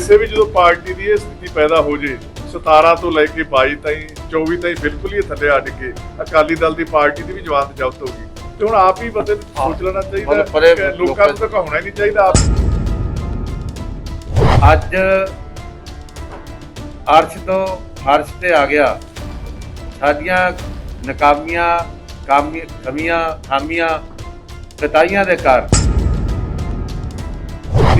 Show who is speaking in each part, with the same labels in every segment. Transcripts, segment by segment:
Speaker 1: ਵੈਸੇ ਵੀ ਜਦੋਂ ਪਾਰਟੀ ਦੀ ਇਹ ਸਥਿਤੀ ਪੈਦਾ ਹੋ ਜੇ 17 ਤੋਂ ਲੈ ਕੇ 22 ਤਾਈਂ 24 ਤਾਈਂ ਬਿਲਕੁਲ ਹੀ ਥੱਲੇ ਅੱਡ ਕੇ ਅਕਾਲੀ ਦਲ ਦੀ ਪਾਰਟੀ ਦੀ ਵੀ ਜਵਾਨ ਜ਼ਬਤ ਹੋ ਗਈ। ਤੇ ਹੁਣ ਆਪ ਹੀ ਬੰਦੇ ਨੂੰ ਸੋਚ ਲੈਣਾ ਚਾਹੀਦਾ ਕਿ ਲੋਕਾਂ ਨੂੰ ਤਾਂ ਕਹਾਉਣਾ ਨਹੀਂ ਚਾਹੀਦਾ ਆਪ।
Speaker 2: ਅੱਜ ਅਰਸ਼ ਤੋਂ ਫਰਸ਼ ਤੇ ਆ ਗਿਆ। ਸਾਡੀਆਂ ਨਕਾਮੀਆਂ ਕਾਮੀ ਕਮੀਆਂ ਖਾਮੀਆਂ ਕਤਾਈਆਂ ਦੇ ਕਾਰਨ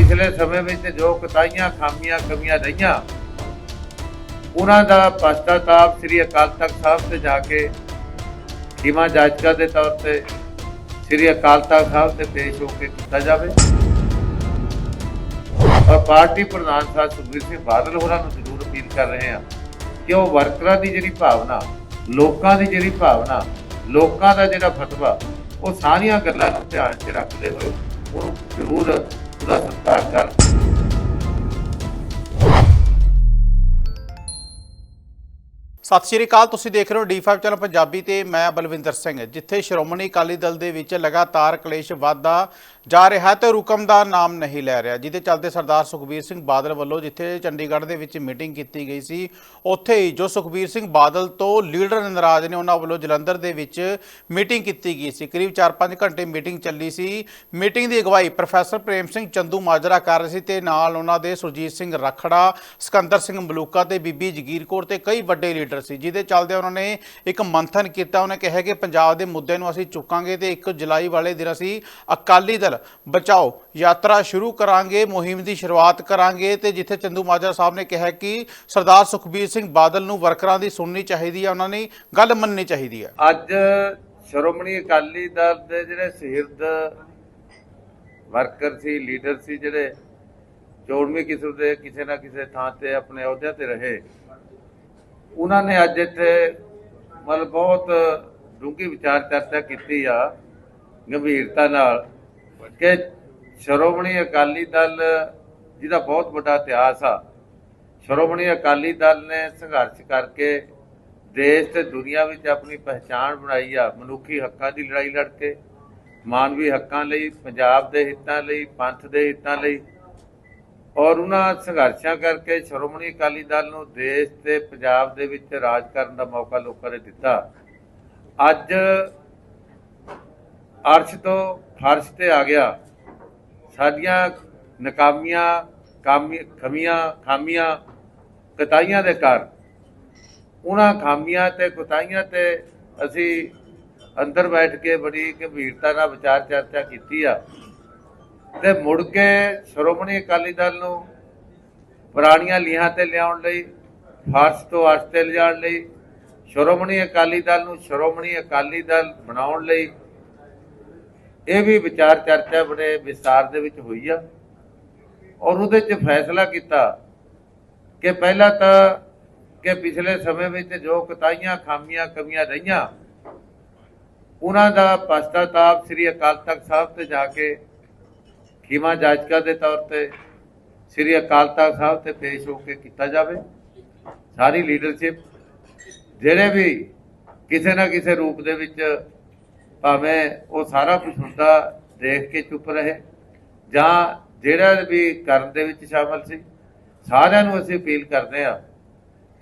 Speaker 2: ਪਿਛਲੇ ਸਮੇਂ ਵਿੱਚ ਜੋ ਕਤਾਈਆਂ, ਖਾਮੀਆਂ, ਕਮੀਆਂ ਰਹੀਆਂ, ਉਹਨਾਂ ਦਾ ਪਛਤਾਤਾਪ ਸ੍ਰੀ ਅਕਾਲ ਤਖਤ ਸਾਹਿਬ ਤੇ ਜਾ ਕੇ ਖਿਮਾ ਜਾਚਕਾ ਦੇ ਤੌਰ ਤੇ ਸ੍ਰੀ ਅਕਾਲ ਤਖਤ ਸਾਹਿਬ ਤੇ ਪੇਸ਼ ਹੋ ਕੇ ਕੀਤਾ ਜਾਵੇ। ਔਰ ਪਾਰਟੀ ਪ੍ਰਧਾਨ ਸਾਹਿਬ ਸੁਖਬੀਰ ਸਿੰਘ ਬਾਦਲ ਹੋਰਾਂ ਨੂੰ ਜ਼ਰੂਰ ਅਪੀਲ ਕਰ ਰਹੇ ਹਾਂ ਕਿ ਉਹ ਵਰਕਰਾਂ ਦੀ ਜਿਹੜੀ ਭਾਵਨਾ, ਲੋਕਾਂ ਦੀ ਜਿਹੜੀ ਭਾਵਨਾ, ਲੋਕਾਂ ਦਾ ਜਿਹੜਾ ਫਤਵਾ, ਉਹ ਸਾਰੀਆਂ ਗੱਲਾਂ ਨੂੰ ਧਿਆਨ 'ਚ ਰੱਖਦੇ ਹੋਏ ਉਹਨੂੰ ਜ਼ਰੂਰ ਉਹਦਾ
Speaker 3: ਸਤਿ ਸ਼੍ਰੀ ਅਕਾਲ, ਤੁਸੀਂ ਦੇਖ ਰਹੇ ਹੋ D5 ਚੈਨਲ ਪੰਜਾਬੀ ਤੇ ਮੈਂ ਬਲਵਿੰਦਰ ਸਿੰਘ। ਜਿੱਥੇ ਸ਼੍ਰੋਮਣੀ ਅਕਾਲੀ ਦਲ ਦੇ ਵਿੱਚ ਲਗਾਤਾਰ ਕਲੇਸ਼ ਵਧਦਾ ਜਾ ਰਿਹਾ ਹੈ ਤੇ ਰੁਕਮ ਦਾ ਨਾਮ ਨਹੀਂ ਲੈ ਰਿਹਾ। ਜਿਹਦੇ ਚੱਲਦੇ ਸਰਦਾਰ ਸੁਖਬੀਰ ਸਿੰਘ ਬਾਦਲ ਵੱਲੋਂ ਜਿੱਥੇ ਚੰਡੀਗੜ੍ਹ ਦੇ ਵਿੱਚ ਮੀਟਿੰਗ ਕੀਤੀ ਗਈ ਸੀ, ਉੱਥੇ ਹੀ ਜੋ ਸੁਖਬੀਰ ਸਿੰਘ ਬਾਦਲ ਤੋਂ ਲੀਡਰ ਨਾਰਾਜ਼ ਨੇ, ਉਹਨਾਂ ਵੱਲੋਂ ਜਲੰਧਰ ਦੇ ਵਿੱਚ ਮੀਟਿੰਗ ਕੀਤੀ ਗਈ ਸੀ। ਕਰੀਬ 4-5 ਘੰਟੇ ਮੀਟਿੰਗ ਚੱਲੀ ਸੀ। ਮੀਟਿੰਗ ਦੀ ਅਗਵਾਈ ਪ੍ਰੋਫੈਸਰ ਪ੍ਰੇਮ ਸਿੰਘ ਚੰਦੂ ਮਾਜਰਾ ਕਰ ਰਹੇ ਸੀ ਤੇ ਨਾਲ ਉਹਨਾਂ ਦੇ ਸੁਰਜੀਤ ਸਿੰਘ ਰਖੜਾ, ਸਿਕੰਦਰ ਸਿੰਘ ਮਲੂਕਾ ਤੇ ਬੀਬੀ ਜਗੀਰ ਕੌਰ ਤੇ ਕਈ ਵੱਡੇ ਲੀਡਰ ਸੀ, ਜਿਹਦੇ ਚੱਲਦੇ ਉਹਨਾਂ ਨੇ ਇੱਕ ਮੰਥਨ ਕੀਤਾ। ਉਹਨੇ ਕਿਹਾ ਕਿ ਪੰਜਾਬ ਦੇ ਮੁੱਦੇ ਨੂੰ ਅਸੀਂ ਚੁੱਕਾਂਗੇ ਤੇ 1 ਜੁਲਾਈ ਵਾਲੇ ਦਿਨ ਅਸੀਂ ਅਕਾਲੀ ਦਲ ਬਚਾਓ। ਯਾਤਰਾ ਸ਼ੁਰੂ ਕਰਾਂਗੇ, ਮੁਹਿੰਮ ਦੀ ਸ਼ੁਰੂਆਤ ਕਰਾਂਗੇ ਤੇ ਜਿੱਥੇ ਚੰਦੂ ਮਾਜਰਾ ਸਾਹਿਬ ਨੇ ਕਿਹਾ ਕਿ ਸਰਦਾਰ ਸੁਖਬੀਰ ਸਿੰਘ ਬਾਦਲ ਨੂੰ ਵਰਕਰਾਂ ਦੀ ਸੁਣਨੀ ਚਾਹੀਦੀ ਹੈ, ਉਹਨਾਂ ਨੇ ਗੱਲ ਮੰਨਣੀ ਚਾਹੀਦੀ ਹੈ।
Speaker 2: ਅੱਜ ਸ਼੍ਰੋਮਣੀ ਅਕਾਲੀ ਦਲ ਦੇ ਜਿਹੜੇ ਸਿਰਦ ਵਰਕਰ ਸੀ, ਲੀਡਰ ਸੀ, ਜਿਹੜੇ ਚੋਣਵੀਂ ਕਿਸਮ ਦੇ ਕਿਸੇ ਨਾ ਕਿਸੇ ਥਾਂ ਤੇ ਆਪਣੇ ਅਹੁਦਿਆਂ ਤੇ ਰਹੇ। ਉਹਨਾਂ ਨੇ ਅੱਜ ਇੱਥੇ ਮਤਲਬ ਬਹੁਤ ਡੂੰਘੀ ਵਿਚਾਰ ਚਰਚਾ ਕੀਤੀ ਆ, ਗੰਭੀਰਤਾ ਨਾਲ, ਕਿ ਸ਼੍ਰੋਮਣੀ ਅਕਾਲੀ ਦਲ ਜਿਹਦਾ ਬਹੁਤ ਵੱਡਾ ਇਤਿਹਾਸ ਆ, ਸ਼੍ਰੋਮਣੀ ਅਕਾਲੀ ਦਲ ਨੇ ਸੰਘਰਸ਼ ਕਰਕੇ ਦੇਸ਼ ਤੇ ਦੁਨੀਆ ਵਿੱਚ ਆਪਣੀ ਪਹਿਚਾਣ ਬਣਾਈ ਆ, ਮਨੁੱਖੀ ਹੱਕਾਂ ਦੀ ਲੜਾਈ ਲੜ ਕੇ, ਮਾਨਵੀ ਹੱਕਾਂ ਲਈ, ਪੰਜਾਬ ਦੇ ਹਿੱਤਾਂ ਲਈ, ਪੰਥ ਦੇ ਹਿੱਤਾਂ ਲਈ ਔਰ ਉਹਨਾਂ ਸੰਘਰਸ਼ਾਂ ਕਰਕੇ ਸ਼੍ਰੋਮਣੀ ਅਕਾਲੀ ਦਲ ਨੂੰ ਦੇਸ਼ ਤੇ ਪੰਜਾਬ ਦੇ ਵਿੱਚ ਰਾਜ ਕਰਨ ਦਾ ਮੌਕਾ ਲੋਕਾਂ ਨੇ ਦਿੱਤਾ। ਅੱਜ ਅਰਸ਼ ਤੋਂ ਫਰਸ਼ ਤੇ ਆ ਗਿਆ। ਸਾਡੀਆਂ ਨਕਾਮੀਆਂ, ਕਾਮੀ, ਖਮੀਆਂ, ਖਾਮੀਆਂ, ਕਤਾਈਆਂ ਦੇ ਕਾਰਨ ਉਹਨਾਂ ਖਾਮੀਆਂ ਤੇ ਕੁਤਾਈਆਂ ਤੇ ਅਸੀਂ ਅੰਦਰ ਬੈਠ ਕੇ ਬੜੀ ਗੰਭੀਰਤਾ ਨਾਲ ਵਿਚਾਰ ਚਰਚਾ ਕੀਤੀ ਆ। ਤੇ ਮੁੜ ਕੇ ਸ਼੍ਰੋਮਣੀ ਅਕਾਲੀ ਦਲ ਨੂੰ ਪੁਰਾਣੀਆਂ ਲੀਹਾਂ ਤੇ ਲਿਆਉਣ ਲਈ, ਫਾਰਸ ਤੋਂ ਅਰਸ਼ ਲਿਜਾਣ ਲਈ, ਸ਼੍ਰੋਮਣੀ ਅਕਾਲੀ ਦਲ ਨੂੰ ਸ਼੍ਰੋਮਣੀ ਅਕਾਲੀ ਦਲ ਬਣਾਉਣ ਲਈ ਇਹ ਵੀ ਵਿਚਾਰ ਚਰਚਾ ਬੜੇ ਵਿਸਤਾਰ ਦੇ ਵਿੱਚ ਹੋਈ ਆ। ਔਰ ਉਹਦੇ 'ਚ ਫੈਸਲਾ ਕੀਤਾ ਕਿ ਪਹਿਲਾਂ ਤਾਂ ਕਿ ਪਿਛਲੇ ਸਮੇਂ ਵਿੱਚ ਜੋ ਕਤਾਈਆਂ, ਖਾਮੀਆਂ, ਕਮੀਆਂ ਰਹੀਆਂ, ਉਹਨਾਂ ਦਾ ਪਛਤਾਤਾਪ ਸ੍ਰੀ ਅਕਾਲ ਤਖਤ ਸਾਹਿਬ ਤੇ ਜਾ ਕੇ ਖਿਮਾ ਜਾਚਕਾ ਦੇ ਤੌਰ ਤੇ ਸ੍ਰੀ ਅਕਾਲ ਤਖਤ ਸਾਹਿਬ ਤੇ ਪੇਸ਼ ਹੋ ਕੇ ਕੀਤਾ ਜਾਵੇ। ਸਾਰੀ ਲੀਡਰਸ਼ਿਪ ਜਿਹੜੇ ਵੀ ਕਿਸੇ ਨਾ ਕਿਸੇ ਰੂਪ ਦੇ ਵਿੱਚ ਭਾਵੇਂ ਉਹ ਸਾਰਾ ਕੁਝ ਹੁੰਦਾ, ਦੇਖ ਕੇ ਚੁੱਪ ਰਹੇ ਜਾਂ ਜਿਹੜਾ ਵੀ ਕਰਨ ਦੇ ਵਿੱਚ ਸ਼ਾਮਲ ਸੀ, ਸਾਰਿਆਂ ਨੂੰ ਅਸੀਂ ਅਪੀਲ ਕਰਦੇ ਹਾਂ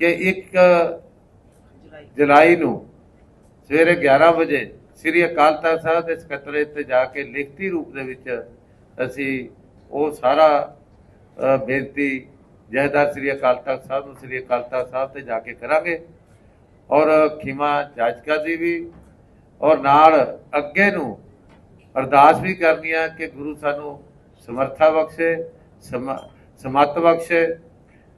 Speaker 2: ਕਿ 1 ਜੁਲਾਈ ਨੂੰ ਸਵੇਰੇ 11 ਵਜੇ ਸ੍ਰੀ ਅਕਾਲ ਤਖਤ ਸਾਹਿਬ ਦੇ ਸਕੱਤਰੇਤ ਤੇ ਜਾ ਕੇ ਲਿਖਤੀ ਰੂਪ ਦੇ ਵਿੱਚ ਅਸੀਂ ਉਹ ਸਾਰਾ ਬੇਨਤੀ ਜਹਦਾਰ ਸ੍ਰੀ ਅਕਾਲ ਤਖਤ ਸਾਹਿਬ ਨੂੰ, ਸ੍ਰੀ ਅਕਾਲ ਤਖਤ ਸਾਹਿਬ ਤੇ ਜਾ ਕੇ ਕਰਾਂਗੇ। ਔਰ ਖਿਮਾ ਜਾਚਕਾ ਦੀ ਵੀ, ਔਰ ਨਾਲ ਅੱਗੇ ਨੂੰ ਅਰਦਾਸ ਵੀ ਕਰਨੀ ਆ ਕਿ ਗੁਰੂ ਸਾਨੂੰ ਸਮਰਥਾ ਬਖਸ਼ੇ, ਸਮ- ਸਮੱਤ ਬਖਸ਼ੇ,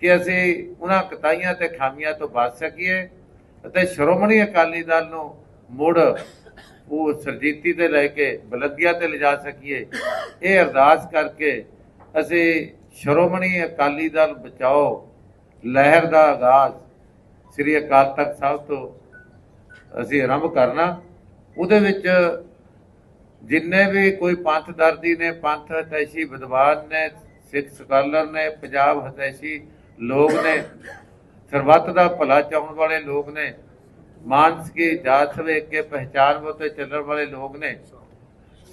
Speaker 2: ਕਿ ਅਸੀਂ ਉਹਨਾਂ ਕਤਾਈਆਂ ਤੇ ਖਾਮੀਆਂ ਤੋਂ ਬਚ ਸਕੀਏ ਅਤੇ ਸ਼੍ਰੋਮਣੀ ਅਕਾਲੀ ਦਲ ਨੂੰ ਮੁੜ ਉਹ ਸਰਜੀਤੀ ਤੇ ਲੈ ਕੇ ਬਲਦੀਆਂ ਤੇ ਲਿਜਾ ਸਕੀਏ। ਇਹ ਅਰਦਾਸ ਕਰਕੇ ਅਸੀਂ ਸ਼੍ਰੋਮਣੀ ਅਕਾਲੀ ਦਲ ਬਚਾਓ, ਲਹਿਰ ਦਾ ਆਗਾਜ਼ ਸ੍ਰੀ ਅਕਾਲ ਤਖਤ ਸਾਹਿਬ ਤੋਂ ਅਸੀਂ ਆਰੰਭ ਕਰਨਾ। ਉਹਦੇ ਵਿੱਚ ਜਿੰਨੇ ਵੀ ਕੋਈ ਪੰਥ ਦਰਦੀ ਨੇ, ਪੰਥ ਹਤੈਸ਼ੀ ਵਿਦਵਾਨ ਨੇ, ਸਿੱਖ ਸਕਾਲਰ ਨੇ, ਪੰਜਾਬ ਹਤੈਸ਼ੀ ਲੋਕ ਨੇ, ਸਰਬੱਤ ਦਾ ਭਲਾ ਚਾਹੁਣ ਵਾਲੇ ਲੋਕ ਨੇ ਮਾਨਸ ਕੀ ਜਾਤ ਸਵੇ ਕੇ ਪਹਿਚਾਨ ਮੋਤੇ ਚੱਲਣ ਵਾਲੇ ਲੋਕ ਨੇ।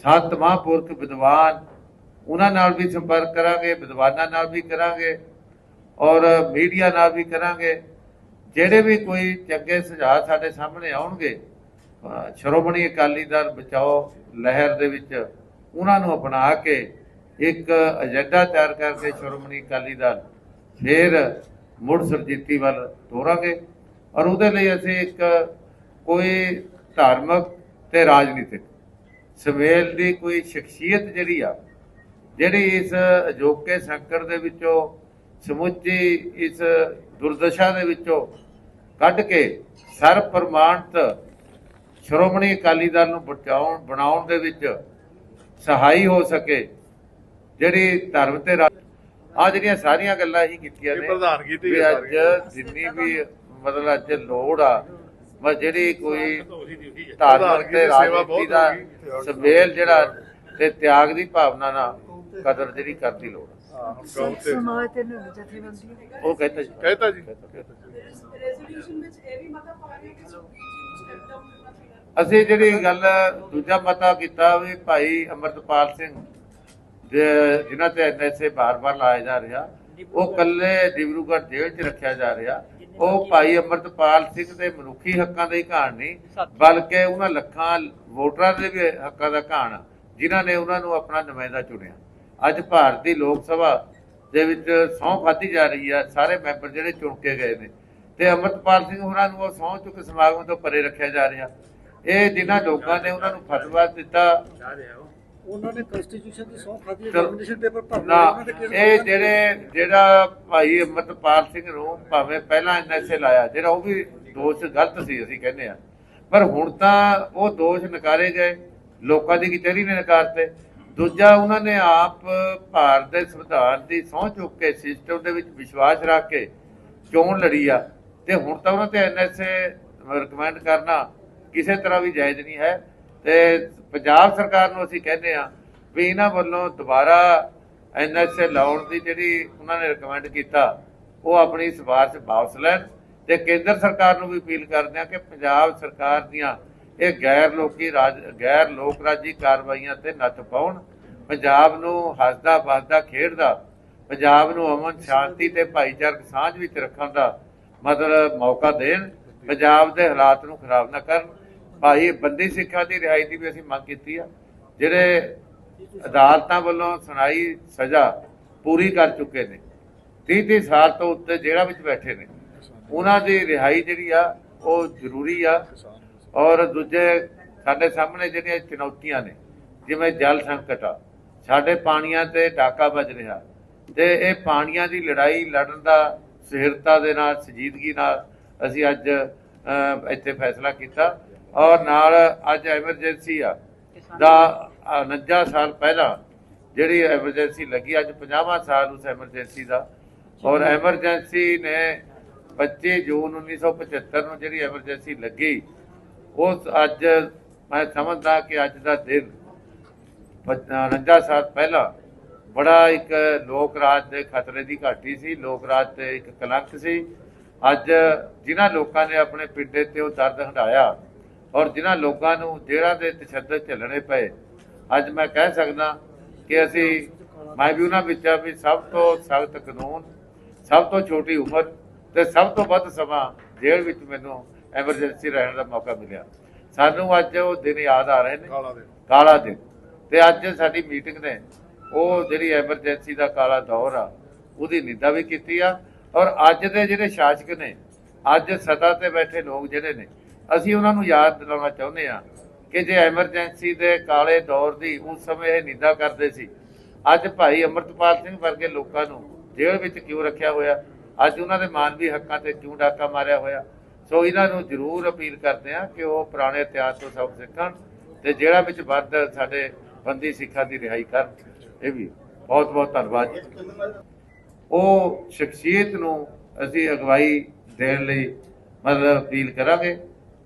Speaker 2: ਸੰਤ ਮਹਾਂਪੁਰਖ ਵਿਦਵਾਨ, ਉਹਨਾਂ ਨਾਲ ਵੀ ਸੰਪਰਕ ਕਰਾਂਗੇ, ਵਿਦਵਾਨਾਂ ਨਾਲ ਵੀ ਕਰਾਂਗੇ ਔਰ ਮੀਡੀਆ ਨਾਲ ਵੀ ਕਰਾਂਗੇ। ਜਿਹੜੇ ਵੀ ਕੋਈ ਚੰਗੇ ਸੁਝਾਅ ਸਾਡੇ ਸਾਹਮਣੇ ਆਉਣਗੇ ਸ਼੍ਰੋਮਣੀ ਅਕਾਲੀ ਦਲ ਬਚਾਓ ਲਹਿਰ ਦੇ ਵਿੱਚ, ਉਹਨਾਂ ਨੂੰ ਅਪਣਾ ਕੇ ਇੱਕ ਏਜੰਡਾ ਤਿਆਰ ਕਰਕੇ ਸ਼੍ਰੋਮਣੀ ਅਕਾਲੀ ਦਲ ਫਿਰ ਮੁੜ ਸਰਜੀਤੀ ਵੱਲ ਤੋਰਾਂਗੇ। ਔਰ ਉਹਦੇ ਲਈ ਅਸੀਂ ਇੱਕ ਕੋਈ ਧਾਰਮਿਕ ਤੇ ਰਾਜਨੀਤਿਕ ਸਵੇਲ ਦੀ ਕੋਈ ਸ਼ਖਸੀਅਤ ਜਿਹੜੀ ਆ ਜਿਹੜੀ ਇਸ ਅਜੋਕੇ ਸੰਕਟ ਦੇ ਵਿੱਚੋਂ ਸਮੁੱਚੀ ਇਸ ਦੁਰਦਸ਼ਾ ਦੇ ਵਿੱਚੋਂ ਕੱਢ ਕੇ ਸਰਬ ਪ੍ਰਮਾਣਤ ਸ਼੍ਰੋਮਣੀ ਅਕਾਲੀ ਦਲ ਨੂੰ ਬਚਾਉਣ ਬਣਾਉਣ ਦੇ ਵਿੱਚ ਸਹਾਈ ਹੋ ਸਕੇ ਜਿਹੜੀ ਧਰਮ ਤੇ ਆ ਜਿਹੜੀਆਂ ਸਾਰੀਆਂ ਗੱਲਾਂ ਹੀ ਕੀਤੀਆਂ ਨੇ
Speaker 1: ਪ੍ਰਧਾਨਗੀ ਤੇ
Speaker 2: ਅੱਜ। ਜਿੰਨੀ ਵੀ ਮਤਲਬ ਅੱਜ ਲੋੜ ਆ। ਬਸ ਜਿਹੜੀ ਕੋਈ ਧਾਰਮਿਕ ਤੇ
Speaker 1: ਸੇਵਾ
Speaker 2: ਰਾਜਨੀਤੀ
Speaker 1: ਬਹੁਤ
Speaker 2: ਦਾ। ਸਬੇਲ ਜਿਹੜਾ ਤੇ ਤਿਆਗ ਦੀ ਭਾਵਨਾ ਨਾਲ ਕਦਰ ਜਿਹੜੀ ਕਰਦੀ ਲੋੜ
Speaker 4: ਸਮਾਜ ਤੇ ਨਿਹੰਗ ਜਥੇਬੰਦੀਆਂ
Speaker 2: ਉਹ ਕਹਿੰਦਾ ਜੀ।
Speaker 1: ਕਹਿਤਾ ਜੀ।
Speaker 5: ਰੈਜ਼ੋਲੂਸ਼ਨ ਵਿੱਚ ਇਹ ਵੀ ਮਤਾ ਕਿ
Speaker 2: ਅਸੀਂ ਜਿਹੜੀ ਗੱਲ ਦੂਜਾ ਮਤਾ ਕੀਤਾ ਵੀ ਭਾਈ ਅਮਰਤਪਾਲ ਸਿੰਘ ਜਿਨ੍ਹਾਂ ਤੇ ਐਨਐਸਏ ਬਾਰ-ਬਾਰ ਲਾਇਆ ਜਾ ਰਿਹਾ ਉਹ ਕੱਲੇ ਡਿਬਰੂਗੜ੍ਹ ਜੇਲ੍ਹ 'ਚ ਰੱਖਿਆ ਜਾ ਰਿਹਾ। ਉਹ ਭਾਈ ਅਮਰਤਪਾਲ ਸਿੰਘ ਦੇ ਮਨੁੱਖੀ ਹੱਕਾਂ ਦਾ ਹੀ ਘਾਣ ਨਹੀਂ ਬਲਕਿ ਉਹਨਾਂ ਲੱਖਾਂ ਵੋਟਰਾਂ ਦੇ ਵੀ ਹੱਕਾਂ ਦਾ ਘਾਣ ਜਿਨ੍ਹਾਂ ਨੇ ਉਹਨਾਂ ਨੂੰ ਆਪਣਾ ਨੁਮਾਇੰਦਾ ਚੁਣਿਆ। ਅੱਜ ਭਾਰਤ ਦੀ ਲੋਕ ਸਭਾ ਦੇ ਵਿੱਚ ਸਹੁੰ ਖਾਧੀ ਜਾ ਰਹੀ ਆ ਸਾਰੇ ਮੈਂਬਰ ਜਿਹੜੇ ਚੁਣ ਕੇ ਗਏ ਨੇ। ਤੇ ਅਮਰਤਪਾਲ ਸਿੰਘ ਹੋਰਾਂ ਨੂੰ ਉਹ ਸਹੁੰ ਚੁੱਕ ਸਮਾਗਮ ਤੋਂ ਪਰੇ ਰੱਖਿਆ ਜਾ ਰਿਹਾ। ਇਹ ਜਿਨ੍ਹਾਂ ਲੋਕਾਂ ਨੇ ਉਹਨਾਂ ਨੂੰ ਫਤਵਾ ਦਿੱਤਾ
Speaker 4: ਉਹਨਾਂ ਨੇ ਕਨਸਟੀਟਿਊਸ਼ਨ ਦੀ ਸੌਂ ਖਾਦੀ
Speaker 2: ਚਲੋ।
Speaker 4: ਐਗਜ਼ਾਮੀਨੇਸ਼ਨ ਪੇਪਰ ਭਰਨਾ
Speaker 2: ਨਾ
Speaker 4: ਉਹਨਾਂ ਦੇ ਕੇਸ
Speaker 2: ਇਹ ਜਿਹੜੇ ਜਿਹੜਾ ਭਾਈ ਅਮਰਤਪਾਲ ਸਿੰਘ ਨੂੰ ਭਾਵੇਂ ਪਹਿਲਾਂ ਐਨਐਸਏ ਲਾਇਆ ਜਿਹੜਾ ਉਹ ਵੀ ਦੋਸ਼ ਗਲਤ ਸੀ ਅਸੀਂ ਕਹਿੰਦੇ ਆ ਪਰ ਹੁਣ ਤਾਂ ਉਹ ਦੋਸ਼ ਨਕਾਰੇ ਗਏ ਲੋਕਾਂ ਦੀ ਕਚਹਿਰੀ ਨੇ ਨਕਾਰਤੇ ਦੂਜਾ ਉਹਨਾਂ ਨੇ ਆਪ ਭਾਰਤ ਦੇ ਸੰਵਿਧਾਨ ਦੀ ਸਹੁੰ ਚੁੱਕ ਕੇ ਸਿਸਟਮ ਦੇ ਵਿੱਚ ਵਿਸ਼ਵਾਸ ਰੱਖ ਕੇ ਚੋਣ ਲੜੀ ਆ। ਤੇ ਹੁਣ ਤਾਂ ਉਹਨਾਂ ਤੇ ਐਨਐਸਏ ਰეკਮੈਂਡ ਕਰਨਾ ਕਿਸੇ ਤਰ੍ਹਾਂ ਵੀ ਜਾਇਜ਼ ਨਹੀਂ ਹੈ। ਤੇ ਪੰਜਾਬ ਸਰਕਾਰ ਨੂੰ ਅਸੀਂ ਕਹਿੰਦੇ ਆ ਵੀ ਇਹਨਾਂ ਵੱਲੋਂ ਦੁਬਾਰਾ ਐਨਐਸਏ ਲਾਉਣ ਦੀ ਜਿਹੜੀ ਉਹਨਾਂ ਨੇ ਰეკਮੈਂਡ ਕੀਤਾ, ਉਹ ਆਪਣੀ ਸਿਫਾਰਿਸ਼ ਵਾਪਸ ਲੈਣ ਤੇ ਕੇਂਦਰ ਸਰਕਾਰ ਨੂੰ ਵੀ ਅਪੀਲ ਕਰਦੇ ਆ ਕਿ ਪੰਜਾਬ ਸਰਕਾਰ ਦੀਆਂ ਇਹ ਗੈਰ ਲੋਕੀ ਰਾਜ, ਗੈਰ ਲੋਕ ਰਾਜੀ ਕਾਰਵਾਈਆਂ ਤੇ ਨੱਥ ਪਾਉਣ। ਪੰਜਾਬ ਨੂੰ ਹੱਸਦਾ ਵੱਸਦਾ ਖੇਡਦਾ, ਪੰਜਾਬ ਨੂੰ ਅਮਨ ਸ਼ਾਂਤੀ ਤੇ ਭਾਈਚਾਰਕ ਸਾਂਝ ਵਿੱਚ ਰੱਖਣ ਦਾ ਮਤਲਬ ਮੌਕਾ ਦੇਣ, ਪੰਜਾਬ ਦੇ ਹਾਲਾਤ ਨੂੰ ਖਰਾਬ ਨਾ ਕਰਨ। ਭਾਈ ਬੰਦੀ ਸਿੱਖਾਂ ਦੀ ਰਿਹਾਈ ਦੀ ਵੀ ਅਸੀਂ ਮੰਗ ਕੀਤੀ ਆ। ਜਿਹੜੇ ਅਦਾਲਤਾਂ ਵੱਲੋਂ ਸੁਣਾਈ ਸਜ਼ਾ ਪੂਰੀ ਕਰ ਚੁੱਕੇ ਨੇ 30 30 ਸਾਲ ਤੋਂ ਉੱਤੇ ਜੇਲ੍ਹਾਂ ਵਿੱਚ ਬੈਠੇ ਨੇ ਉਹਨਾਂ ਦੀ ਰਿਹਾਈ ਜਿਹੜੀ ਆ ਉਹ ਜ਼ਰੂਰੀ ਆ। ਔਰ ਦੂਜੇ ਸਾਡੇ ਸਾਹਮਣੇ ਜਿਹੜੀਆਂ ਚੁਣੌਤੀਆਂ ਨੇ ਜਿਵੇਂ ਜਲ ਸੰਕਟ ਆ ਸਾਡੇ ਪਾਣੀਆਂ ਤੇ ਡਾਕਾ ਵੱਜ ਰਿਹਾ ਤੇ ਇਹ ਪਾਣੀਆਂ ਦੀ ਲੜਾਈ ਲੜਨ ਦਾ ਸਹਿਰਤਾ ਦੇ ਨਾਲ ਸੰਜੀਦਗੀ ਨਾਲ ਅਸੀਂ ਅੱਜ ਅਹ, ਇੱਥੇ ਫੈਸਲਾ ਕੀਤਾ। ਔਰ ਨਾਲ ਅੱਜ ਐਮਰਜੈਂਸੀ ਆ। ਦਾ 49 ਸਾਲ ਪਹਿਲਾਂ ਜਿਹੜੀ ਐਮਰਜੈਂਸੀ ਲੱਗੀ ਅੱਜ 50ਵਾਂ ਸਾਲ ਉਸ ਐਮਰਜੈਂਸੀ ਦਾ। ਔਰ ਐਮਰਜੈਂਸੀ ਨੇ 25 ਜੂਨ 1975 ਨੂੰ ਜਿਹੜੀ ਐਮਰਜੈਂਸੀ ਲੱਗੀ ਉਸ ਅੱਜ ਮੈਂ ਸਮਝਦਾ ਕਿ ਅੱਜ ਦਾ ਦਿਨ 49 ਸਾਲ ਪਹਿਲਾਂ ਬੜਾ ਇੱਕ ਲੋਕ ਰਾਜ ਦੇ ਖਤਰੇ ਦੀ ਘਾਟੀ ਸੀ। ਲੋਕ ਰਾਜ ਤੇ ਇੱਕ ਕਲੰਕ ਸੀ। ਅੱਜ ਜਿਨ੍ਹਾਂ ਲੋਕਾਂ ਨੇ ਆਪਣੇ ਪਿੰਡੇ ਤੇ ਉਹ ਦਰਦ ਹੰਢਾਇਆ ਔਰ ਜਿਨ੍ਹਾਂ ਲੋਕਾਂ ਨੂੰ ਜੇਲ੍ਹਾਂ ਦੇ ਤਸ਼ੱਦਦ ਝੱਲਣੇ ਪਏ ਅੱਜ ਮੈਂ ਕਹਿ ਸਕਦਾ ਕਿ ਅਸੀਂ ਮੈਂ ਵੀ ਉਹਨਾਂ ਵਿੱਚ ਆ ਵੀ ਸਭ ਤੋਂ ਸਖਤ ਕਾਨੂੰਨ ਸਭ ਤੋਂ ਛੋਟੀ ਉਮਰ ਤੇ ਸਭ ਤੋਂ ਵੱਧ ਸਮਾਂ ਜੇਲ੍ਹ ਵਿੱਚ ਮੈਨੂੰ ਐਮਰਜੈਂਸੀ ਰਹਿਣ ਦਾ ਮੌਕਾ ਮਿਲਿਆ। ਸਾਨੂੰ ਅੱਜ ਉਹ ਦਿਨ ਯਾਦ ਆ ਰਹੇ ਨੇ।
Speaker 1: ਕਾਲਾ
Speaker 2: ਦਿਨ। ਤੇ ਅੱਜ ਸਾਡੀ ਮੀਟਿੰਗ ਨੇ ਉਹ ਜਿਹੜੀ ਐਮਰਜੈਂਸੀ ਦਾ ਕਾਲਾ ਦੌਰ ਆ ਉਹਦੀ ਨਿੰਦਾ ਵੀ ਕੀਤੀ ਆ। ਔਰ ਅੱਜ ਦੇ ਜਿਹੜੇ ਸ਼ਾਸਕ ਨੇ ਅੱਜ ਸੱਤਾ ਤੇ ਬੈਠੇ ਲੋਕ ਜਿਹੜੇ ਨੇ ਅਸੀਂ ਉਹਨਾਂ ਨੂੰ ਯਾਦ ਦਿਲਾਉਣਾ ਚਾਹੁੰਦੇ ਹਾਂ ਕਿ ਜੇ ਐਮਰਜੈਂਸੀ ਦੇ ਕਾਲੇ ਦੌਰ ਦੀ ਉਸ ਸਮੇਂ ਇਹ ਨਿੰਦਾ ਕਰਦੇ ਸੀ, ਅੱਜ ਭਾਈ ਅਮਰਤਪਾਲ ਸਿੰਘ ਵਰਗੇ ਲੋਕਾਂ ਨੂੰ ਜੇਲ੍ਹ ਵਿੱਚ ਕਿਉਂ ਰੱਖਿਆ ਹੋਇਆ? ਅੱਜ ਉਹਨਾਂ ਦੇ ਮਾਨਵੀ ਹੱਕਾਂ ਤੇ ਕਿਉਂ ਡਾਕਾ ਮਾਰਿਆ ਹੋਇਆ? ਸੋ ਇਹਨਾਂ ਨੂੰ ਜ਼ਰੂਰ ਅਪੀਲ ਕਰਦੇ ਆ ਕਿ ਉਹ ਪੁਰਾਣੇ ਇਤਿਹਾਸ ਤੋਂ ਸਬਕ ਸਿੱਖਣ ਤੇ ਜਿਹੜਾ ਵਿੱਚ ਵੱਧ ਸਾਡੇ ਬੰਦੀ ਸਿੱਖਾਂ ਦੀ ਰਿਹਾਈ ਕਰਨ। ਇਹ ਵੀ ਬਹੁਤ ਬਹੁਤ ਧੰਨਵਾਦ ਜੀ। ਉਹ ਸ਼ਖਸੀਅਤ ਨੂੰ ਅਸੀਂ ਅਗਵਾਈ ਦੇਣ ਲਈ ਮਤਲਬ ਅਪੀਲ ਕਰਾਂਗੇ।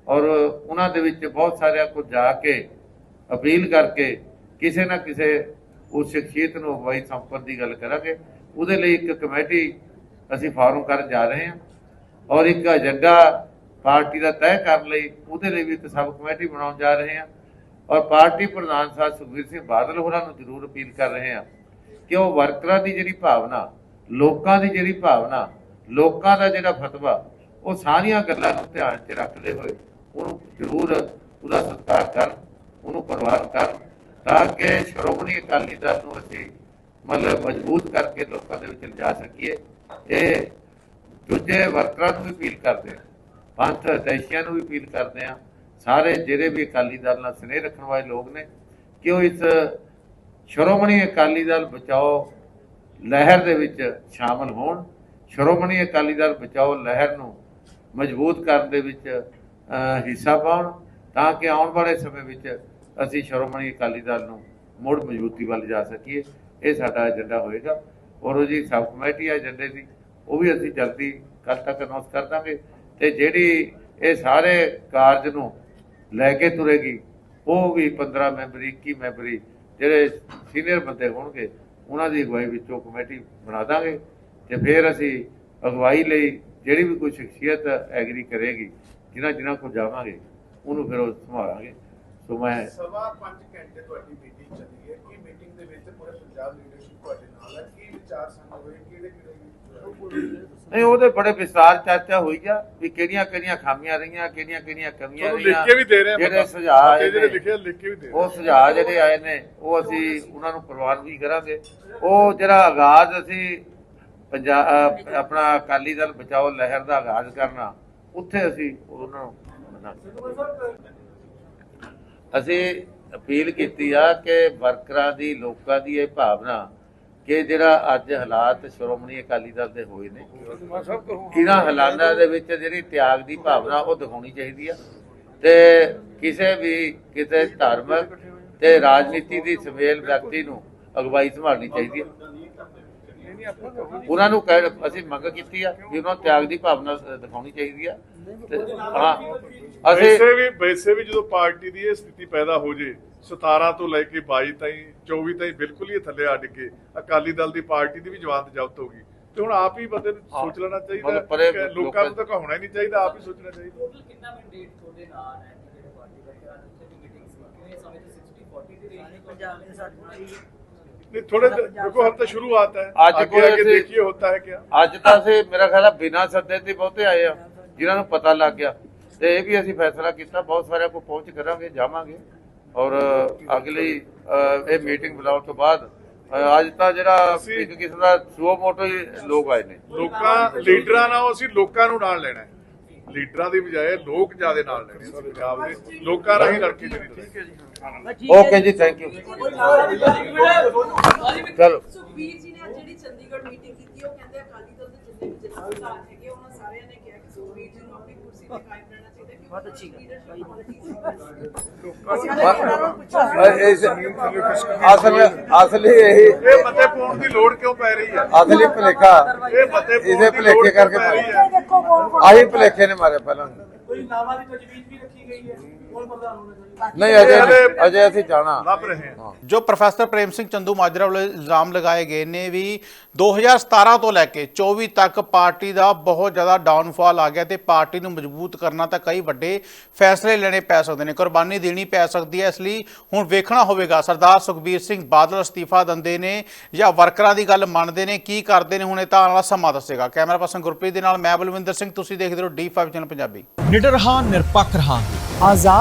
Speaker 2: ਔਰ ਉਹਨਾਂ ਦੇ ਵਿੱਚ ਬਹੁਤ ਸਾਰਿਆਂ ਕੋਲ ਜਾ ਕੇ ਅਪੀਲ ਕਰਕੇ ਕਿਸੇ ਨਾ ਕਿਸੇ ਉਸ ਸ਼ਖਸੀਅਤ ਨੂੰ ਅਗਵਾਈ ਸੰਪਰਕ ਦੀ ਗੱਲ ਕਰਾਂਗੇ। ਉਹਦੇ ਲਈ ਇੱਕ ਕਮੇਟੀ ਅਸੀਂ ਫਾਰਮ ਕਰਨ ਜਾ ਰਹੇ ਹਾਂ ਔਰ ਇੱਕ ਏਜੰਡਾ ਪਾਰਟੀ ਦਾ ਤੈਅ ਕਰਨ ਲਈ ਉਹਦੇ ਲਈ ਵੀ ਇੱਕ ਸਬ ਕਮੇਟੀ ਬਣਾਉਣ ਜਾ ਰਹੇ ਹਾਂ। ਔਰ ਪਾਰਟੀ ਪ੍ਰਧਾਨ ਸਾਹਿਬ ਸੁਖਬੀਰ ਸਿੰਘ ਬਾਦਲ ਹੋਰਾਂ ਨੂੰ ਜ਼ਰੂਰ ਅਪੀਲ ਕਰ ਰਹੇ ਹਾਂ ਕਿ ਉਹ ਵਰਕਰਾਂ ਦੀ ਜਿਹੜੀ ਭਾਵਨਾ, ਲੋਕਾਂ ਦੀ ਜਿਹੜੀ ਭਾਵਨਾ, ਲੋਕਾਂ ਦਾ ਜਿਹੜਾ ਫਤਵਾ, ਉਹ ਸਾਰੀਆਂ ਗੱਲਾਂ ਨੂੰ ਧਿਆਨ 'ਚ ਰੱਖਦੇ ਹੋਏ ਉਹਨੂੰ ਜ਼ਰੂਰ ਉਹਦਾ ਸਤਿਕਾਰ ਕਰਨ ਉਹਨੂੰ ਪ੍ਰਵਾਨ ਕਰਨ ਤਾਂ ਕਿ ਸ਼੍ਰੋਮਣੀ ਅਕਾਲੀ ਦਲ ਨੂੰ ਅਸੀਂ ਮਤਲਬ ਮਜ਼ਬੂਤ ਕਰਕੇ ਲੋਕਾਂ ਦੇ ਵਿੱਚ ਲਿਜਾ ਸਕੀਏ। ਇਹ ਦੂਜੇ ਵਰਕਰਾਂ ਨੂੰ ਵੀ ਅਪੀਲ ਕਰਦੇ ਹਾਂ, ਪੰਥ ਅਧਿਆਇਸ਼ੀਆਂ ਨੂੰ ਵੀ ਅਪੀਲ ਕਰਦੇ ਹਾਂ। ਸਾਰੇ ਜਿਹੜੇ ਵੀ ਅਕਾਲੀ ਦਲ ਨਾਲ ਸਨੇਹ ਰੱਖਣ ਵਾਲੇ ਲੋਕ ਨੇ, ਕਿ ਉਹ ਇਸ ਸ਼੍ਰੋਮਣੀ ਅਕਾਲੀ ਦਲ ਬਚਾਓ ਲਹਿਰ ਦੇ ਵਿੱਚ ਸ਼ਾਮਲ ਹੋਣ। ਸ਼੍ਰੋਮਣੀ ਅਕਾਲੀ ਦਲ ਬਚਾਓ ਲਹਿਰ ਨੂੰ ਮਜ਼ਬੂਤ ਕਰਨ ਦੇ ਵਿੱਚ ਹਿੱਸਾ ਪਾਉਣ, ਤਾਂ ਕਿ ਆਉਣ ਵਾਲੇ ਸਮੇਂ ਵਿੱਚ ਅਸੀਂ ਸ਼੍ਰੋਮਣੀ ਅਕਾਲੀ ਦਲ ਨੂੰ ਮੁੜ ਮਜ਼ਬੂਤੀ ਵੱਲ ਜਾ ਸਕੀਏ। ਇਹ ਸਾਡਾ ਏਜੰਡਾ ਹੋਏਗਾ। ਔਰ ਉਹ ਜੀ ਸਬ ਕਮੇਟੀ ਹੈ ਏਜੰਡੇ ਦੀ, ਉਹ ਵੀ ਅਸੀਂ ਜਲਦੀ ਕੱਲ ਤੱਕ ਅਨਾਉਂਸ ਕਰ ਦਾਂਗੇ। ਤੇ ਜਿਹੜੀ ਇਹ ਸਾਰੇ ਕਾਰਜ ਨੂੰ ਲੈ ਕੇ ਤੁਰੇਗੀ, ਉਹ ਵੀ 15 ਮੈਂਬਰੀ 21 ਮੈਂਬਰੀ ਜਿਹੜੇ ਸੀਨੀਅਰ ਬੰਦੇ ਹੋਣਗੇ, ਉਹਨਾਂ ਦੀ ਅਗਵਾਈ ਵਿੱਚੋਂ ਕਮੇਟੀ ਬਣਾ ਦਾਂਗੇ। ਤੇ ਫਿਰ ਅਸੀਂ ਅਗਵਾਈ ਲਈ ਜਿਹੜੀ ਵੀ ਕੋਈ ਸ਼ਖਸੀਅਤ ਐਗਰੀ ਕਰੇਗੀ ਜਿਨ੍ਹਾਂ ਜਿਨ੍ਹਾਂ ਕੋਲ ਜਾਵਾਂਗੇ ਉਹਨੂੰ ਫਿਰ ਉਹ ਸੰਭਾਲਾਂਗੇ। ਸੋ ਮੈਂ
Speaker 6: ਸਵਾ 5 ਘੰਟੇ ਤੁਹਾਡੀ ਮੀਟਿੰਗ ਚੱਲੀ ਹੈ। ਕੀ ਮੀਟਿੰਗ ਦੇ ਵਿੱਚ ਪੂਰੇ ਪੰਜਾਬ ਲੀਡਰਸ਼ਿਪ ਤੁਹਾਡੇ ਨਾਲ ਹੈ? ਕੀ ਵਿਚਾਰ ਸੰਗ ਹੋਏ? ਕਿਹੜੇ ਕਿਹੜੇ
Speaker 2: ਨਹੀਂ ਉਹਦੇ ਬੜੇ ਵਿਸਤਾਰ ਚਰਚਾ ਹੋਈ ਆ ਵੀ ਕਿਹੜੀਆਂ ਕਿਹੜੀਆਂ ਖਾਮੀਆਂ ਰਹੀਆਂ ਕਿਹੜੀਆਂ ਕਿਹੜੀਆਂ ਕਮੀਆਂ ਰਹੀਆਂ
Speaker 1: ਕੇ ਵੀ ਦੇ ਰਹੇ ਆ
Speaker 2: ਜਿਹੜੇ। ਸੁਝਾਅ ਆਏ
Speaker 1: ਜਿਹੜੇ
Speaker 2: ਨੇ,
Speaker 1: ਲਿਖੇ ਕੇ ਵੀ ਦੇ।
Speaker 2: ਉਹ ਸੁਝਾਅ ਜਿਹੜੇ ਆਏ ਨੇ ਉਹ ਅਸੀਂ ਉਹਨਾਂ ਨੂੰ ਪ੍ਰਵਾਨਗੀ ਕਰਾਂਗੇ। ਉਹ ਜਿਹੜਾ ਆਗਾਜ਼ ਅਸੀਂ ਪੰਜਾਬ ਆਪਣਾ ਅਕਾਲੀ ਦਲ ਬਚਾਓ ਲਹਿਰ ਦਾ ਆਗਾਜ਼ ਕਰਨਾ ਉੱਥੇ ਅਸੀਂ ਉਹਨਾਂ ਨੂੰ ਅਸੀਂ ਅਪੀਲ ਕੀਤੀ ਆ ਕਿ ਵਰਕਰਾਂ ਦੀ, ਲੋਕਾਂ ਦੀ ਇਹ ਭਾਵਨਾ ਕਿ ਜਿਹੜਾ ਅੱਜ ਹਾਲਾਤ ਸ਼੍ਰੋਮਣੀ ਅਕਾਲੀ ਦਲ ਦੇ ਹੋਏ ਨੇ, ਇਹਨਾਂ ਹਾਲਾਤਾਂ ਦੇ ਵਿੱਚ ਜਿਹੜੀ ਤਿਆਗ ਦੀ ਭਾਵਨਾ ਉਹ ਦਿਖਾਉਣੀ ਚਾਹੀਦੀ ਆ ਤੇ ਕਿਸੇ ਵੀ ਕਿਤੇ ਧਾਰਮਿਕ ਤੇ ਰਾਜਨੀਤੀ ਦੀ ਸਮੇਲ ਵਿਅਕਤੀ ਨੂੰ ਅਗਵਾਈ ਸੰਭਾਲਣੀ ਚਾਹੀਦੀ ਆ। ਉਹਨਾਂ ਨੂੰ ਕਹਿ ਅਸੀਂ ਮੰਗ ਕੀਤੀ ਆ ਵੀ ਉਹਨਾਂ ਨੂੰ ਤਿਆਗ ਦੀ ਭਾਵਨਾ ਦਿਖਾਉਣੀ ਚਾਹੀਦੀ ਆ। ਤੇ ਹਾਂ ਅਸੀਂ
Speaker 1: ਵੈਸੇ ਵੀ ਵੈਸੇ ਵੀ ਜਦੋਂ ਪਾਰਟੀ ਦੀ ਇਹ ਸਥਿਤੀ ਪੈਦਾ ਹੋ ਜੇ 17 ਤੋਂ ਲੈ ਕੇ 22 ਤਾਈਂ 24 ਤਾਈਂ ਬਿਲਕੁਲ ਹੀ ਥੱਲੇ ਅੱਡ ਕੇ ਅਕਾਲੀ ਦਲ ਦੀ ਪਾਰਟੀ ਦੀ ਵੀ ਜਵਾਨਤ ਜ਼ਬਤ ਹੋ ਗਈ। ਤੇ ਹੁਣ ਆਪ ਹੀ ਬੰਦੇ ਨੂੰ ਸੋਚ ਲੈਣਾ ਚਾਹੀਦਾ ਲੋਕਾਂ ਨੂੰ ਤਾਂ ਕਹਾਉਣਾ ਹੀ ਨਹੀਂ ਚਾਹੀਦਾ ਆਪ ਹੀ ਸੋਚਣਾ ਚਾਹੀਦਾ।
Speaker 7: ਟੋਟਲ ਕਿੰਨਾ ਮੈਂਡੇਟ ਤੁਹਾਡੇ ਨਾਲ ਹੈ ਜਿਹੜੇ ਪਾਰਟੀ ਦਾ ਕਿਹੜਾ ਉੱਥੇ ਮੀਟਿੰਗ ਸੀ? ਕਿਵੇਂ ਸਮੇਂ ਤੇ 60 40 ਦੀ ਰੇਂਜ
Speaker 4: ਪੰਜਾਬ ਦੇ ਸਾਥ ਬਣਾਈ
Speaker 1: नहीं थोड़े देखो हम तो शुरुआत है
Speaker 2: आज
Speaker 1: आगे
Speaker 2: कोई
Speaker 1: आगे
Speaker 2: ऐसे-
Speaker 1: देखिए होता है क्या
Speaker 2: ਅੱਜ ਤਾਂ ਅਸੀਂ ਮੇਰਾ ਖਿਆਲ ਆ ਬਿਨਾਂ ਸੱਦੇ ਤੇ ਬਹੁਤੇ ਆਏ ਆ ਜਿਨ੍ਹਾਂ ਨੂੰ ਪਤਾ ਲੱਗ ਗਿਆ ਤੇ ਇਹ ਵੀ ਅਸੀਂ ਫੈਸਲਾ ਕੀਤਾ ਬਹੁਤ ਸਾਰਿਆਂ ਕੋਲ ਪਹੁੰਚ ਕਰਾਂਗੇ ਜਾਵਾਂਗੇ ਔਰ ਅਗਲੀ ਅ, ਇਹ ਮੀਟਿੰਗ ਬੁਲਾਉਣ ਤੋਂ ਬਾਅਦ ਅ, ਅੱਜ ਤਾਂ ਜਿਹੜਾ
Speaker 1: ਅਸੀਂ-
Speaker 2: ਇੱਕ ਕਿਸਮ ਦਾ ਸੂਓ ਮੋਟੋ ਹੀ ਲੋਕ ਆਏ ਨੇ
Speaker 1: ਲੋਕਾਂ ਲੀਡਰਾਂ ਨਾਲ ਅਸੀਂ ਲੋਕਾਂ ਨੂੰ ਨਾਲ ਲੈਣਾ ਹੈ ਲੀਡਰਾਂ ਦੀ ਬਜਾਏ ਲੋਕ ਜਿਆਦੇ ਨਾਲ ਲੈਣੇ ਅਸੀਂ ਪੰਜਾਬ ਦੇ। ਲੋਕਾਂ ਰਾਹੀਂ ਲੜ ਕੇ ਜਿਹੜੀ ਠੀਕ ਹੈ ਜੀ
Speaker 2: ਓਕੇ ਜੀ ਥੈਂਕ ਯੂ ਚਲੋ।
Speaker 5: ਸੁਖਬੀਰ ਜੀ ਨੇ ਅੱਜ ਜਿਹੜੀ ਚੰਡੀਗੜ੍ਹ ਮੀਟਿੰਗ ਕੀਤੀ ਉਹ ਕਹਿੰਦੇ ਅਕਾਲੀ ਦਲ ਦੇ ਜਿੰਨੇ ਵੀ ਜਥੇਦਾਰ ਹੈਗੇ ਉਹਨਾਂ ਸਾਰਿਆਂ ਨੇ ਕਿਹਾ ਕਿ ਸੁਖਬੀਰ ਜੀ ਨੂੰ ਆਪਣੀ ਕੁਰਸੀ ਤੇ ਕਾਇਮ ਰਹਿਣਾ ਚਾਹੀਦਾ ਕਿਉਂਕਿ
Speaker 4: ਬਹੁਤ ਅੱਛੀ
Speaker 2: ਅਸਲ ਅਸਲੀ ਇਹ
Speaker 1: ਇਹ ਮਤੇ ਪਾਉਣ ਦੀ ਲੋੜ ਕਿਉਂ ਪੈ ਰਹੀ ਹੈ?
Speaker 2: ਅਸਲੀ ਭਲੇਖਾ।
Speaker 1: ਇਹ ਮਤੇ ਪਾਉਣ
Speaker 2: ਇਹਦੇ
Speaker 1: ਦੀ
Speaker 2: ਭੁਲੇਖੇ ਕਰਕੇ
Speaker 1: ਪੈ ਰਹੀ
Speaker 2: ਪਾਇਆ।
Speaker 1: ਹੈ?
Speaker 2: ਆਹੀ ਭਲੇਖੇ ਨੇ ਮਾਰੇ ਪਹਿਲਾਂ।
Speaker 7: ਕੋਈ ਨਾਮਾਂ ਦੀ ਤਜਵੀਜ਼ ਵੀ ਰੱਖੀ ਗਈ ਹੈ।
Speaker 2: ਨਹੀਂ ਅਜੇ ਅਜੇ ਅਸੀਂ ਜਾਣਾ।
Speaker 1: ਲੱਭ ਰਹੇ ਹਾਂ।
Speaker 3: ਜੋ ਪ੍ਰੋਫੈਸਰ ਪ੍ਰੇਮ ਸਿੰਘ ਚੰਦੂ ਮਾਜਰਾ ਵੱਲੋਂ ਇਲਜ਼ਾਮ ਲਗਾਏ ਗਏ ਨੇ ਵੀ 2017 ਤੋਂ ਲੈ ਕੇ 24 ਤੱਕ ਪਾਰਟੀ ਦਾ ਬਹੁਤ ਜ਼ਿਆਦਾ ਡਾਊਨਫਾਲ ਆ ਗਿਆ ਤੇ ਪਾਰਟੀ ਨੂੰ ਮਜ਼ਬੂਤ ਕਰਨਾ ਤਾਂ ਕਈ ਵੱਡੇ ਫੈਸਲੇ ਲੈਣੇ ਪੈ ਸਕਦੇ ਨੇ। ਕੁਰਬਾਨੀ ਦੇਣੀ ਪੈ ਸਕਦੀ ਹੈ। ਇਸ ਲਈ ਹੁਣ ਵੇਖਣਾ ਹੋਵੇਗਾ। ਸਰਦਾਰ ਸੁਖਬੀਰ ਸਿੰਘ ਬਾਦਲ ਅਸਤੀਫਾ ਦਿੰਦੇ ਨੇ ਜਾਂ ਵਰਕਰਾਂ ਦੀ ਗੱਲ ਮੰਨਦੇ ਨੇ ਕੀ ਕਰਦੇ ਨੇ ਹੁਣ ਇਹ ਤਾਂ ਆਉਣ ਵਾਲਾ ਸਮਾਂ ਦੱਸੇਗਾ। ਕੈਮਰਾ ਪਰਸਨ ਗੁਰਪ੍ਰੀਤ ਦੇ ਨਾਲ ਮੈਂ ਬਲਵਿੰਦਰ ਸਿੰਘ ਤੁਸੀਂ ਦੇਖਦੇ ਰਹੋ D5 ਚੈਨਲ ਪੰਜਾਬੀ।
Speaker 8: ਨਿਡਰ ਹਾਂ ਨਿਰਪੱਖ ਰਹਾਂਗੇ।
Speaker 4: ਆਜ਼ਾਦ